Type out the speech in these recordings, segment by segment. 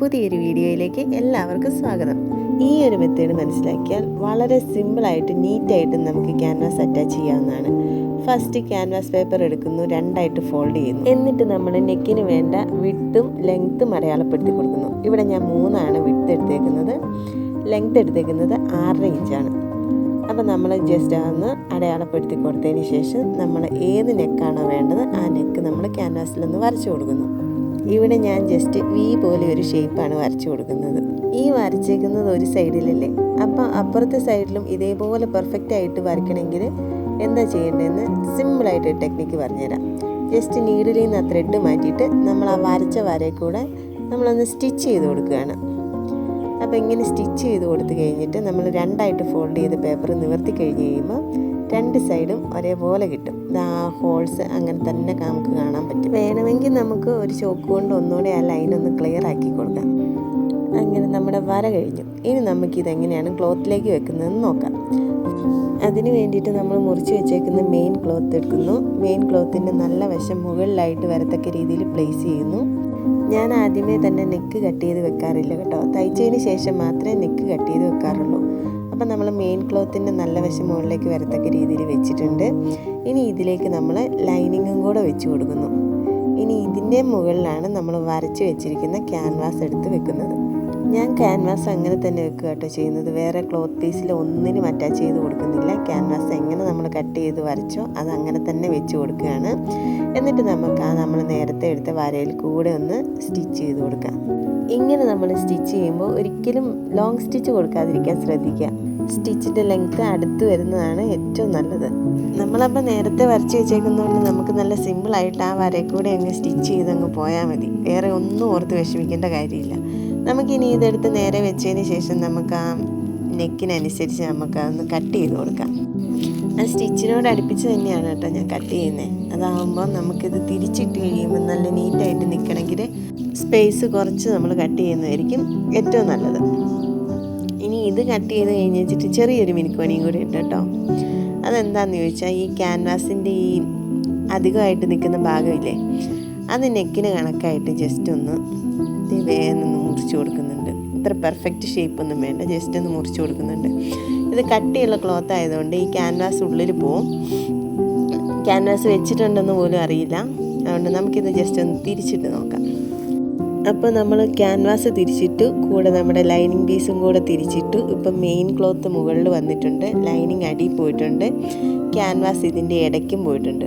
പുതിയൊരു വീഡിയോയിലേക്ക് എല്ലാവർക്കും സ്വാഗതം. ഈ ഒരു മെത്തേഡ് മനസ്സിലാക്കിയാൽ വളരെ സിമ്പിളായിട്ട് നീറ്റായിട്ട് നമുക്ക് ക്യാൻവാസ് അറ്റാച്ച് ചെയ്യാവുന്നതാണ്. ഫസ്റ്റ് ക്യാൻവാസ് പേപ്പർ എടുക്കുന്നു രണ്ടായിട്ട് ഫോൾഡ് ചെയ്യുന്നു. എന്നിട്ട് നമ്മൾ നെക്കിന് വേണ്ട വിട്ടും ലെങ്ത്തും അടയാളപ്പെടുത്തി കൊടുക്കുന്നു. ഇവിടെ ഞാൻ മൂന്നാണ് വിട്ട് എടുത്തേക്കുന്നത്. ലെങ്ത് എടുത്തേക്കുന്നത് ആറര ഇഞ്ചാണ്. അപ്പോൾ നമ്മൾ ജസ്റ്റ് അതൊന്ന് അടയാളപ്പെടുത്തി കൊടുത്തതിന് ശേഷം നമ്മൾ ഏത് നെക്കാണോ വേണ്ടത് ആ നെക്ക് നമ്മൾ ക്യാൻവാസിലൊന്ന് വരച്ചു കൊടുക്കുന്നു. ഇവിടെ ഞാൻ ജസ്റ്റ് വി പോലെ ഒരു ഷേപ്പാണ് വരച്ചു കൊടുക്കുന്നത്. ഈ വരച്ചേക്കുന്നത് ഒരു സൈഡിലല്ലേ അപ്പോൾ അപ്പുറത്തെ സൈഡിലും ഇതേപോലെ പെർഫെക്റ്റ് ആയിട്ട് വരയ്ക്കണമെങ്കിൽ എന്താ ചെയ്യേണ്ടതെന്ന് സിമ്പിളായിട്ട് ടെക്നിക്ക് പറഞ്ഞുതരാം. ജസ്റ്റ് നീഡിലിൽ നിന്ന് ആ ത്രെഡ് മാറ്റിയിട്ട് നമ്മൾ ആ വരച്ച വരയിൽ കൂടെ നമ്മളൊന്ന് സ്റ്റിച്ച് ചെയ്ത് കൊടുക്കുകയാണ്. അപ്പോൾ ഇങ്ങനെ സ്റ്റിച്ച് ചെയ്ത് കൊടുത്തു കഴിഞ്ഞിട്ട് നമ്മൾ രണ്ടായിട്ട് ഫോൾഡ് ചെയ്ത് പേപ്പർ നിവർത്തി കഴിഞ്ഞ് കഴിയുമ്പോൾ രണ്ട് സൈഡും ഒരേപോലെ കിട്ടും. ആ ഹോൾസ് അങ്ങനെ തന്നെ നമുക്ക് കാണാൻ പറ്റും. വേണമെങ്കിൽ നമുക്ക് ഒരു ചോക്ക് കൊണ്ട് ഒന്നുകൂടെ ആ ലൈൻ ഒന്ന് ക്ലിയർ ആക്കി കൊടുക്കാം. അങ്ങനെ നമ്മുടെ വര കഴിഞ്ഞു. ഇനി നമുക്കിതെങ്ങനെയാണ് ക്ലോത്തിലേക്ക് വെക്കുന്നതെന്ന് നോക്കാം. അതിന് വേണ്ടിയിട്ട് നമ്മൾ മുറിച്ച് വെച്ചേക്കുന്ന മെയിൻ ക്ലോത്ത് എടുക്കുന്നു. മെയിൻ ക്ലോത്തിന്റെ നല്ല വശം മുകളിലായിട്ട് വരത്തക്ക രീതിയിൽ പ്ലേസ് ചെയ്യുന്നു. ഞാൻ ആദ്യമേ തന്നെ നെക്ക് കട്ട് ചെയ്ത് വെക്കാറില്ല കേട്ടോ. തയ്ച്ചതിന് ശേഷം മാത്രമേ നെക്ക് കട്ട് ചെയ്ത് വെക്കാറുള്ളൂ. അപ്പം നമ്മൾ മെയിൻ ക്ലോത്തിന്റെ നല്ല വശം മുകളിലേക്ക് വരത്തക്ക രീതിയിൽ വെച്ചിട്ടുണ്ട്. ഇനി ഇതിലേക്ക് നമ്മൾ ലൈനിങ്ങും കൂടെ വെച്ച് കൊടുക്കുന്നു. ഇനി ഇതിന്റെ മുകളിലാണ് നമ്മൾ വരച്ച് വെച്ചിരിക്കുന്ന ക്യാൻവാസ് എടുത്ത് വെക്കുന്നത്. ഞാൻ ക്യാൻവാസ് അങ്ങനെ തന്നെ വെക്കുക കേട്ടോ ചെയ്യുന്നത്. വേറെ ക്ലോത്ത് പീസിൽ ഒന്നിനും അറ്റാച്ച് ചെയ്ത് കൊടുക്കുന്നില്ല. ക്യാൻവാസ് എങ്ങനെ നമ്മൾ കട്ട് ചെയ്ത് വരച്ചോ അത് അങ്ങനെ തന്നെ വെച്ച് കൊടുക്കുകയാണ്. എന്നിട്ട് നമുക്ക് ആ നമ്മൾ നേരത്തെ എടുത്ത വരയിൽ കൂടെ ഒന്ന് സ്റ്റിച്ച് ചെയ്ത് കൊടുക്കാം. ഇങ്ങനെ നമ്മൾ സ്റ്റിച്ച് ചെയ്യുമ്പോൾ ഒരിക്കലും ലോങ് സ്റ്റിച്ച് കൊടുക്കാതിരിക്കാൻ ശ്രദ്ധിക്കുക. സ്റ്റിച്ചിന്റെ ലെങ്ത്ത് അടുത്ത് വരുന്നതാണ് ഏറ്റവും നല്ലത്. നമ്മളപ്പോൾ നേരത്തെ വരച്ച് വെച്ചേക്കുന്നതുകൊണ്ട് നമുക്ക് നല്ല സിമ്പിളായിട്ട് ആ വരയിൽ കൂടെ അങ്ങ് സ്റ്റിച്ച് ചെയ്തങ്ങ് പോയാൽ മതി. വേറെ ഒന്നും ഓർത്ത് വിഷമിക്കേണ്ട കാര്യമില്ല. നമുക്കിനി ഇതെടുത്ത് നേരെ വെച്ചതിന് ശേഷം നമുക്ക് ആ നെക്കിനനുസരിച്ച് നമുക്ക് അതൊന്ന് കട്ട് ചെയ്ത് കൊടുക്കാം. ആ സ്റ്റിച്ചിനോട് അടുപ്പിച്ച് തന്നെയാണ് കേട്ടോ ഞാൻ കട്ട് ചെയ്യുന്നത് അതാകുമ്പോൾ നമുക്കിത് തിരിച്ചിട്ട് കഴിയുമ്പോൾ നല്ല നീറ്റായിട്ട് നിൽക്കണമെങ്കിൽ സ്പേസ് കുറച്ച് നമ്മൾ കട്ട് ചെയ്യുന്നതായിരിക്കും ഏറ്റവും നല്ലത്. ഇത് കട്ട് ചെയ്ത് കഴിഞ്ഞ് വെച്ചിട്ട് ചെറിയൊരു മിനുക്കോണിയും കൂടി ഉണ്ട് കേട്ടോ. അതെന്താണെന്ന് ചോദിച്ചാൽ ഈ ക്യാൻവാസിന്റെ ഈ അധികമായിട്ട് നിൽക്കുന്ന ഭാഗമില്ലേ അത് നെക്കിന് കണക്കായിട്ട് ജസ്റ്റ് ഒന്ന് വേഗം ഒന്ന് മുറിച്ച് കൊടുക്കുന്നുണ്ട്. ഇത്ര പെർഫെക്റ്റ് ഷേപ്പ് ഒന്നും വേണ്ട ജസ്റ്റ് ഒന്ന് മുറിച്ച് കൊടുക്കുന്നുണ്ട്. ഇത് കട്ടിയുള്ള ക്ലോത്ത് ആയതുകൊണ്ട് ഈ ക്യാൻവാസ് ഉള്ളിൽ പോവും. ക്യാൻവാസ് വെച്ചിട്ടുണ്ടെന്ന് പോലും അറിയില്ല. അതുകൊണ്ട് നമുക്കിത് ജസ്റ്റ് ഒന്ന് തിരിച്ചിട്ട് നോക്കാം. അപ്പോൾ നമ്മൾ ക്യാൻവാസ് തിരിച്ചിട്ടു കൂടെ നമ്മുടെ ലൈനിങ് പീസും കൂടെ തിരിച്ചിട്ടു. ഇപ്പം മെയിൻ ക്ലോത്ത് മുകളിൽ വന്നിട്ടുണ്ട് ലൈനിങ് അടി പോയിട്ടുണ്ട് ക്യാൻവാസ് ഇതിന്റെ ഇടയ്ക്കും പോയിട്ടുണ്ട്.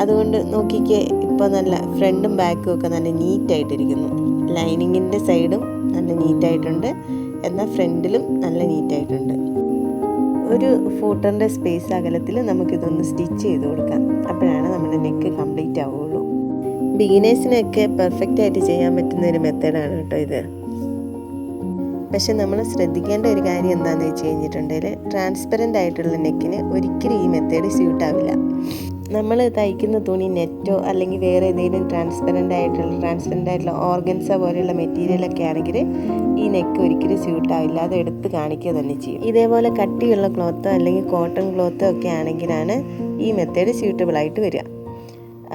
അതുകൊണ്ട് നോക്കിക്കേ ഇപ്പോൾ നല്ല ഫ്രണ്ടും ബാക്കും ഒക്കെ നല്ല നീറ്റായിട്ടിരിക്കുന്നു ലൈനിങ്ങിന്റെ സൈഡും നല്ല നീറ്റായിട്ടുണ്ട് എന്നാൽ ഫ്രണ്ടിലും നല്ല നീറ്റായിട്ടുണ്ട് ഒരു ഫൂട്ടറിന്റെ സ്പേസ് അകലത്തിൽ നമുക്കിതൊന്ന് സ്റ്റിച്ച് ചെയ്ത് കൊടുക്കാം. അപ്പോഴാണ് നമ്മുടെ നെക്ക് കംപ്ലീറ്റ് ബിഗിനേഴ്സിനൊക്കെ പെർഫെക്റ്റ് ആയിട്ട് ചെയ്യാൻ പറ്റുന്ന ഒരു മെത്തേഡാണ് കേട്ടോ ഇത്. പക്ഷെ നമ്മൾ ശ്രദ്ധിക്കേണ്ട ഒരു കാര്യം എന്താണെന്ന് വെച്ച് കഴിഞ്ഞിട്ടുണ്ടെങ്കിൽ ട്രാൻസ്പെറന്റ് ആയിട്ടുള്ള നെക്കിന് ഒരിക്കലും ഈ മെത്തേഡ് സ്യൂട്ട് ആവില്ല. നമ്മൾ തയ്ക്കുന്ന തുണി നെറ്റോ അല്ലെങ്കിൽ വേറെ ഏതെങ്കിലും ട്രാൻസ്പെറന്റ് ആയിട്ടുള്ള ട്രാൻസ്പെറന്റ് ആയിട്ടുള്ള ഓർഗൻസ പോലെയുള്ള മെറ്റീരിയലൊക്കെ ആണെങ്കിൽ ഈ നെക്ക് ഒരിക്കലും സ്യൂട്ട് ആവില്ല. അത് എടുത്ത് കാണിക്കുക തന്നെ ചെയ്യും. ഇതേപോലെ കട്ടിയുള്ള ക്ലോത്തോ അല്ലെങ്കിൽ കോട്ടൺ ക്ലോത്തോ ഒക്കെ ആണെങ്കിലാണ് ഈ മെത്തേഡ് സ്യൂട്ടബിൾ ആയിട്ട് വരിക.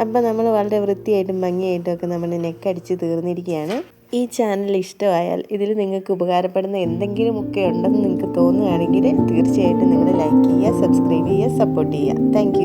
അപ്പോൾ നമ്മൾ വളരെ വൃത്തിയായിട്ടും ഭംഗിയായിട്ടും ഒക്കെ നമ്മൾ നെക്ക് അടിച്ച് തീർന്നിരിക്കുകയാണ്. ഈ ചാനൽ ഇഷ്ടമായാൽ ഇതിൽ നിങ്ങൾക്ക് ഉപകാരപ്പെടുന്ന എന്തെങ്കിലും ഒക്കെ ഉണ്ടെന്ന് നിങ്ങൾക്ക് തോന്നുകയാണെങ്കിൽ തീർച്ചയായിട്ടും നിങ്ങൾ ലൈക്ക് ചെയ്യുക സബ്സ്ക്രൈബ് ചെയ്യുക സപ്പോർട്ട് ചെയ്യുക. താങ്ക്